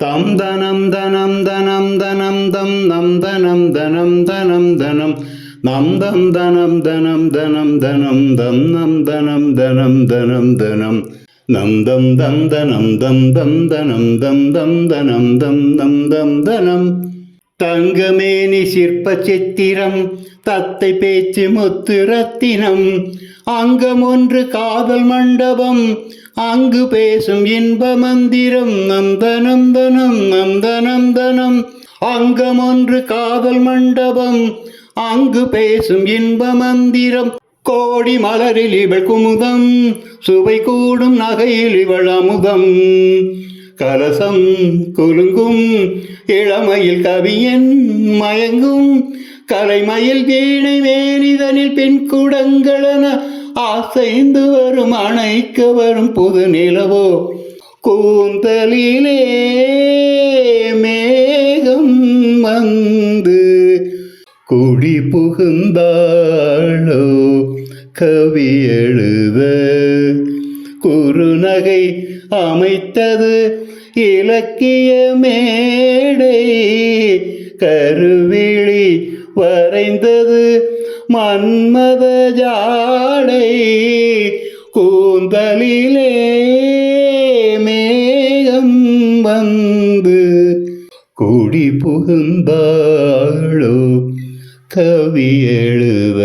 தம் தனம் தனம் தனம் தனம் தம் நம் தனம் தனம் தனம் தனம் நம் தம் தனம் தனம் தனம் தனம் தம் நம் தனம் தனம் தனம் தனம் நம் தம் தம் தனம் தம் தம் தனம் தம் தம் தனம் தம் தம் தம் தனம் தங்கமேனி சிற்ப சித்திரம் தத்தை பேச்சு முத்து ரத்தினம் அங்கம் ஒன்று காதல் மண்டபம் அங்கு பேசும் இன்ப மந்திரம் நந்த நந்தனம் நந்த நந்தனம் அங்கம் ஒன்று காதல் மண்டபம் அங்கு பேசும் இன்ப மந்திரம். கோடி மலரில் இவள் குமுதம் சுவை கூடும் நகையில் இவள் அமுதம். கலசம் குலுங்கும் இளமையில் கவியன் மயங்கும் கரைமயில் வீணை வேணிதனில் பெண் குடங்களன ஆசைந்து வரும் அணைக்க வரும் புது நிலவோ? கூந்தலிலே மேகம் வந்து குடி புகுந்தாளோ? கவி எழுத குறுநகை அமைத்தது இலக்கிய மேடை கருவிழி வரைந்தது மன்மத ஜாடை கூந்தலிலே மேகம் வந்து குடி புகுந்தாளோ கவி எழுத